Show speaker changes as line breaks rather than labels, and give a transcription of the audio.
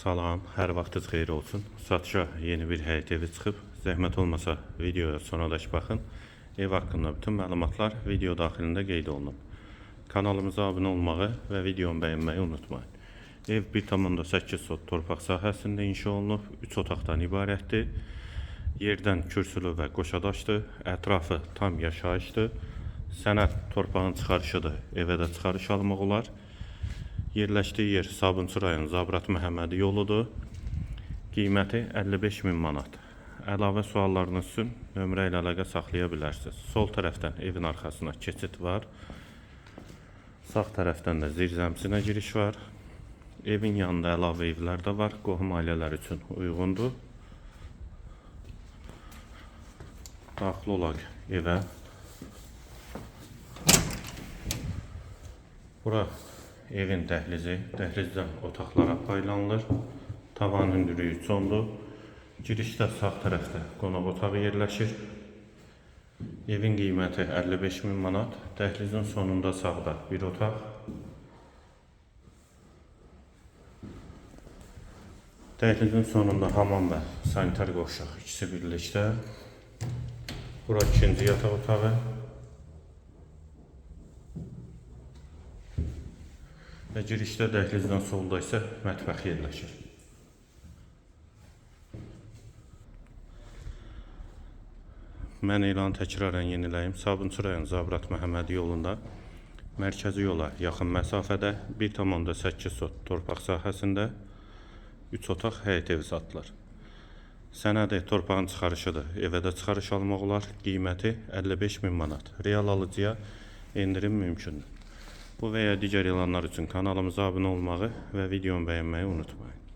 Salam, hər vaxtınız xeyir olsun. Satışa yeni bir həyət evi çıxıb. Zəhmət olmasa videoya sonradakı baxın. Ev haqqında bütün məlumatlar video daxilində qeyd olunub. Kanalımıza abunə olmağı və videomu bəyənməyi unutmayın. Ev 1,8 sot torpaq sahəsində inşa olunub, 3 otaqdan ibarətdir. Yerdən kürsülü və qoşadaşdır. Ətrafı tam yaşayışdır. Sənəd torpağın çıxarışıdır. Evə də çıxarış almaq olar. Yerləşdiyi yer Sabunçu rayon Zabrat Məhəmmədi yoludur. Qiyməti 55 min manat. Əlavə suallarınız üçün nömrə ilə əlaqə saxlaya bilərsiniz. Sol tərəfdən evin arxasına keçid var. Sağ tərəfdən də zirzəmsinə giriş var. Evin yanında əlavə evlər də var. Qohum ailələr üçün uyğundur. Daxil olaq evə. Bura evin dəhlizi, dəhlizdən otaqlara paylanılır. Tavan hündürlüyü çondur. Girişdə sağ tərəfdə qonaq otağı yerləşir. Evin qiyməti 55 min manat. Dəhlizin sonunda sağda bir otaq. Dəhlizin sonunda hamam və sanitar qovşaq ikisi birlikdə. Bura ikinci yataq otağı. Və girişdə dəhlizdən solda isə mətbəx yerləşir. Mən elanı təkrarən yeniləyim. Sabunçu rayon Zabrat Məhəmmədi yolunda mərkəzi yola yaxın məsafədə 1,8 sot torpaq sahəsində 3 otaq həyət evi satılır. Sənədi torpağın çıxarışıdır. Evə də çıxarış almaq olar. Qiyməti 55 min manat. Real alıcıya endirim mümkündür. Bu və ya digər elanlar üçün kanalımıza abunə olmağı və videomu bəyənməyi unutmayın.